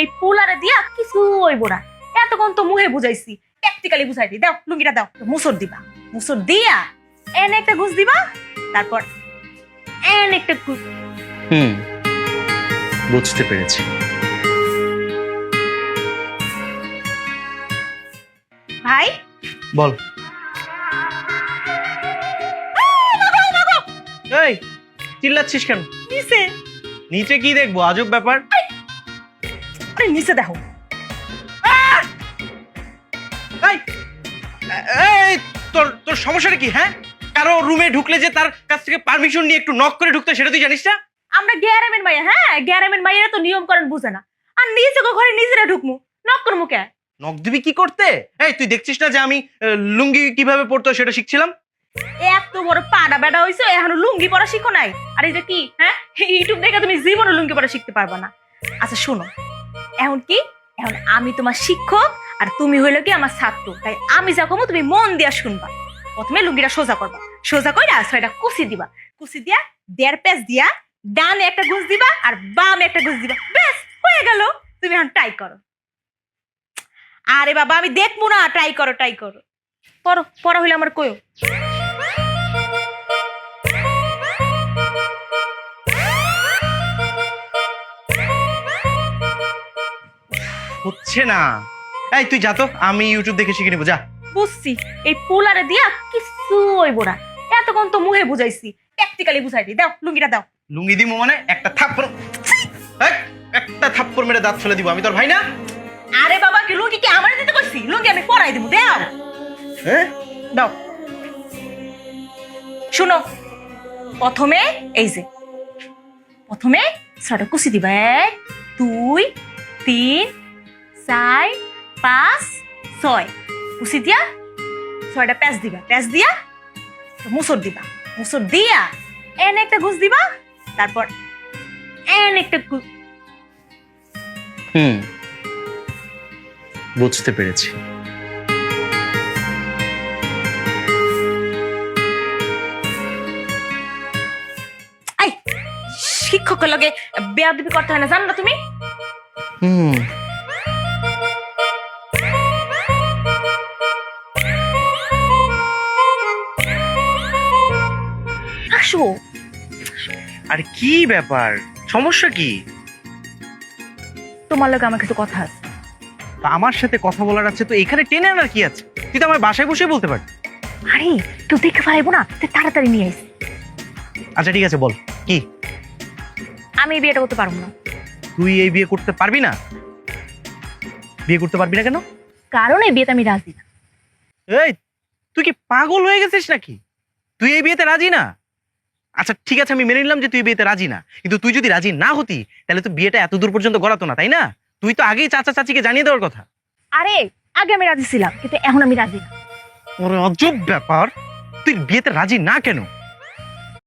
এই পুলারে দিয়া কিছু হইব না? এতক্ষণ তো মুহে বুঝাইছি প্র্যাকটিক্যালি বুঝাই দি। দাও লুঙ্গিটা দাও। মুসর দিবা। মুসর দিয়া এনে একটা ঘুষ দিবা তারপর এন একটা ঘুষ হুম বুঝতে পেরেছি। ভাই? বল। এই চিল্লাচ্ছিস কেন? নিচে নিচে কি দেখব? আজব ব্যাপার। আরে নিচে দেখো। এই তোর তোর সমস্যাটা কি হ্যাঁ? কারও রুমে ঢুকলে যে তার কাছ থেকে পারমিশন নিয়ে একটু নক করে ঢুকতে সেটা তুই জানিস না? আমরা গ্যারামের মাইয়া হ্যাঁ? গ্যারামের মাইয়া তো নিয়ম করেন বুঝে না। আর গো ঘরে নিজেরা ঢুকমু। নক করমু কে? নক দিবি কি করতে? এই তুই দেখছিস না যে আমি লুঙ্গি কীভাবে পরতে সেটা শিখছিলাম? এত বড় পাড়া বেড়া হইছো এখনও লুঙ্গি পরা শিখো নাই? আর এটা কি হ্যাঁ? ইউটিউব দেখে তুমি জীবনে লুঙ্গি পরা শিখতে পারবা না। আচ্ছা শোনো এখন কি এখন আমি তোমার শিক্ষক আর তুমি হইল কি আমার ছাত্র। তাই আমি যা কমো তুমি মন দিয়া শুনবা। প্রথমে লুঙ্গিটা সোজা করবা। সোজা কইরা ছয়টা কুচি দিবা। কুচি দিয়া দেড় পেঁচ দিয়া ডানে একটা ঘুষ দিবা আর বামে একটা ঘুষ দিবা। ব্যাস, হয়ে গেল। তুমি এখন ট্রাই করো। আরে বাবা, আমি দেখব না। ট্রাই করো ট্রাই করো। পড়ো, পড়া হইলে আমার কয়ো? হচ্ছে না। এই তুই যা তো আমি ইউটিউব দেখে শিখে নেব যা। বুঝছি এই পুলারে দিয়া কিছু হইব না। এতক্ষণ তো মুহে বুঝাইছি প্র্যাকটিক্যালি বুঝাই দি। দাও লুঙ্গিটা দাও। লুঙ্গি দিমু মানে একটা থাপ্পড় একটা থাপ্পড় মেরে দাঁত ফেলে দিব। আমি তোর ভাই না? আরে বাবা কি লুঙ্গি কি আমার দিতে কইছি? লুঙ্গি আমি পরাই দেবো দাও। হ্যাঁ দাও। শুনো প্রথমে এই যে প্রথমে ছটা কুচি দিবা। এক দুই তিন চার পাঁচ ছয়। কুচি দিয়া। ছয়টা প্যাঁচ দিবা। প্যাঁচ দিয়া। মুসর দিবা। মুসর দিয়া। এন একটা ঘুষ দিবা। তারপর এন একটা হুম। বুঝতে পেরেছি। আই শিক্ষকের লগে বেয়া বেয়াদবি করতে হয় না জানো না তুমি? হুম। আরে কি ব্যাপার? সমস্যা কি? তোমার লগে আমার কিছু কথা আছে। তা আমার সাথে কথা বলার আছে তো এখানে টেনে আনার কি আছে? তুই তো আমার বাসায় বসে বলতে পারবি। আরে তুই দেখে ফেলাইবো না? তুই তাড়াতাড়ি নিয়ে আইস। আচ্ছা ঠিক আছে বল। কি? আমি এই বিয়েটা করতে পারব না। তুই এই বিয়ে করতে পারবি না? বিয়ে করতে পারবি না কেন? কারণ এই বিয়েতে আমি রাজি না। এই তুই কি পাগল হয়ে গেছিস নাকি? তুই এই বিয়েতে রাজি না? আচ্ছা ঠিক আছে আমি মেনে নিলাম যে তুই বিয়েতে রাজি না। কিন্তু তুই যদি রাজি না হতি তাহলে তো বিয়েটা এত দূর পর্যন্ত গড়াতো না তাই না? তুই তো আগেই চাচা চাচিকে জানিয়ে দেওয়ার কথা। আরে আগে আমি রাজি ছিলাম কিন্তু এখন আমি রাজি না। ওরে অজব ব্যাপার। তুই বিয়েতে রাজি না কেন?